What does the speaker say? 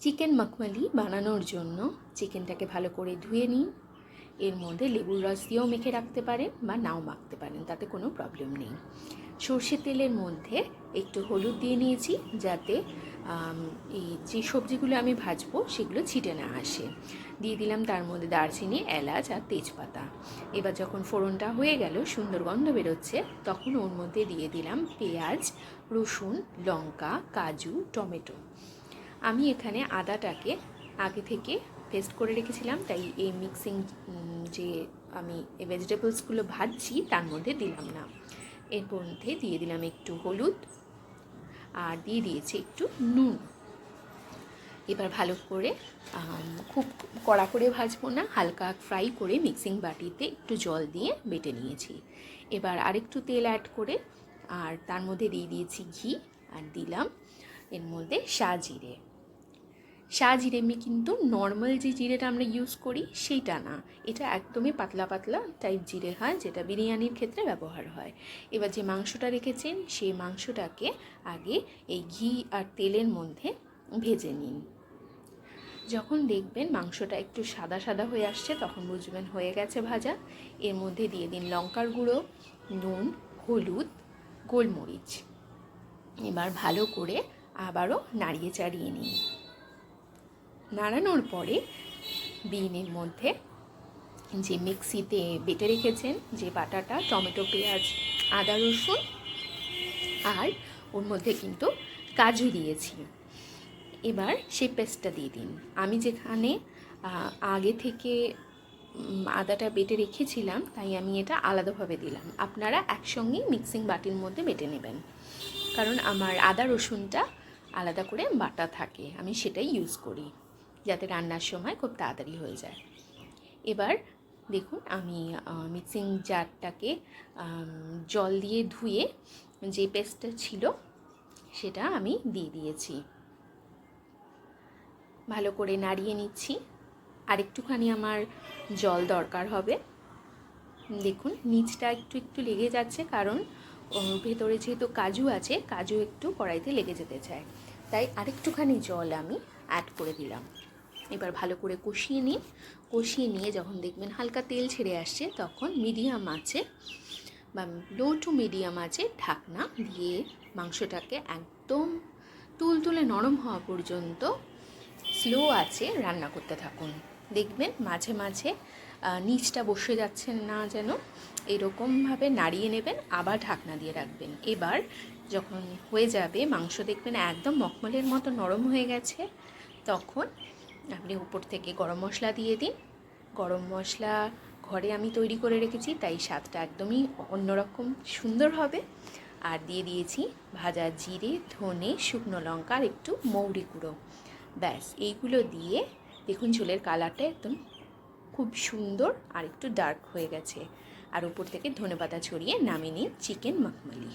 Chicken মাখমালি বানানোর জন্য চিকেনটাকে ভালো করে ধুয়ে নিন। এর মধ্যে লেবুর রস দিয়েও মেখে রাখতে পারেন বা নাও মাখতে পারেন, তাতে কোনো প্রবলেম নেই। সর্ষের তেলের মধ্যে একটু হলুদ দিয়ে নিয়েছি যাতে এই যে সবজিগুলো আমি ভাজবো সেগুলো ছিটে না আসে। দিয়ে দিলাম তার মধ্যে দারচিনি, এলাচ আর তেজপাতা। এবার যখন ফোড়নটা হয়ে গেল, সুন্দর গন্ধ বেরোচ্ছে, তখন ওর মধ্যে দিয়ে দিলাম পেঁয়াজ, রসুন, লঙ্কা, কাজু, টমেটো। আমি এখানে আদাটাকে আগে থেকে পেস্ট করে রেখেছিলাম, তাই এই মিক্সিং যে আমি ভেজিটেবলসগুলো ভাজছি তার মধ্যে দিলাম না। এর মধ্যে দিয়ে দিলাম একটু হলুদ আর দিয়ে দিয়েছি একটু নুন। এবার ভালো করে খুব কড়া করে ভাজবো না, হালকা ফ্রাই করে মিক্সিং বাটিতে একটু জল দিয়ে বেটে নিয়েছি। এবার আরেকটু তেল অ্যাড করে আর তার মধ্যে দিয়ে দিয়েছি ঘি আর দিলাম এর মধ্যে জিরে। জিরে আমি কিন্তু নর্মাল যে জিরেটা আমরা ইউজ করি সেইটা না। এটা একদমই পাতলা পাতলা টাইপ জিরে হয়, যেটা বিরিয়ানির ক্ষেত্রে ব্যবহার হয়। এবার যে মাংসটা রেখেছেন, সেই মাংসটাকে আগে এই ঘি আর তেলের মধ্যে ভেজে নিন। যখন দেখবেন মাংসটা একটু সাদা সাদা হয়ে আসছে, তখন বুঝবেন হয়ে গেছে ভাজা। এর মধ্যে দিয়ে দিন লঙ্কার গুঁড়ো, নুন, হলুদ, গোলমরিচ। এবার ভালো করে আবারও নাড়িয়ে চাড়িয়ে নিন নাড়ানোর পরে দিন এর মধ্যে যে মিক্সিতে বেটে রেখেছেন যে বাটাটা, টমেটো, পেঁয়াজ, আদা, রসুন আর ওর মধ্যে কিন্তু কাজু দিয়েছি। এবার সেই পেস্টটা দিয়ে দিন। আমি যেখানে আগে থেকে আদাটা বেটে রেখেছিলাম, তাই আমি এটা আলাদাভাবে দিলাম। আপনারা একসঙ্গেই মিক্সিং বাটির মধ্যে বেটে নেবেন। কারণ আমার আদা, রসুনটা আলাদা করে বাটা থাকে। আমি সেটাই ইউজ করি, যাতে রান্নার সময় খুব তাড়াতাড়ি হয়ে যায়। এবার দেখুন, আমি মিক্সিং জারটাকে জল দিয়ে ধুয়ে যে পেস্টটা ছিল, সেটা আমি দিয়ে দিয়েছি। ভালো করে নাড়িয়ে নিচ্ছি। আর একটুখানি আমার জল দরকার হবে। দেখুন, নিচটা একটু একটু লেগে যাচ্ছে, কারণ ভেতরে যেহেতু কাজু আছে, কাজু একটু কড়াইতে লেগে যেতে চায়। তাই আরেকটুখানি জল আমি অ্যাড করে দিলাম। এবার ভালো করে কষিয়ে নিন। কষিয়ে নিয়ে যখন দেখবেন হালকা তেল ছেড়ে আসছে, তখন মিডিয়াম আছে বা লো টু মিডিয়াম আছে ঢাকনা দিয়ে মাংসটাকে একদম তুলতুলে নরম হওয়া পর্যন্ত স্লো আছে রান্না করতে থাকুন। দেখবেন মাঝে মাঝে নিচটা বসে যাচ্ছে না যেন, এরকমভাবে নাড়িয়ে নেবেন, আবার ঢাকনা দিয়ে রাখবেন। এবার যখন হয়ে যাবে, মাংস দেখবেন একদম মখমলের মতো নরম হয়ে গেছে, তখন আপনি উপর থেকে গরম মশলা দিয়ে দিন। গরম মশলা ঘরে আমি তৈরি করে রেখেছি, তাই স্বাদটা একদমই অন্যরকম সুন্দর হবে। আর দিয়ে দিয়েছি ভাজা জিরে, ধনে, শুকনো লঙ্কা আর একটু মৌরি গুঁড়ো। ব্যাস, এইগুলো দিয়ে দেখুন চুলের কালারটা একদম খুব সুন্দর আর একটু ডার্ক হয়ে গেছে। আর উপর থেকে ধনেপাতা ছড়িয়ে নামিয়ে নিন চিকেন মাখমালি।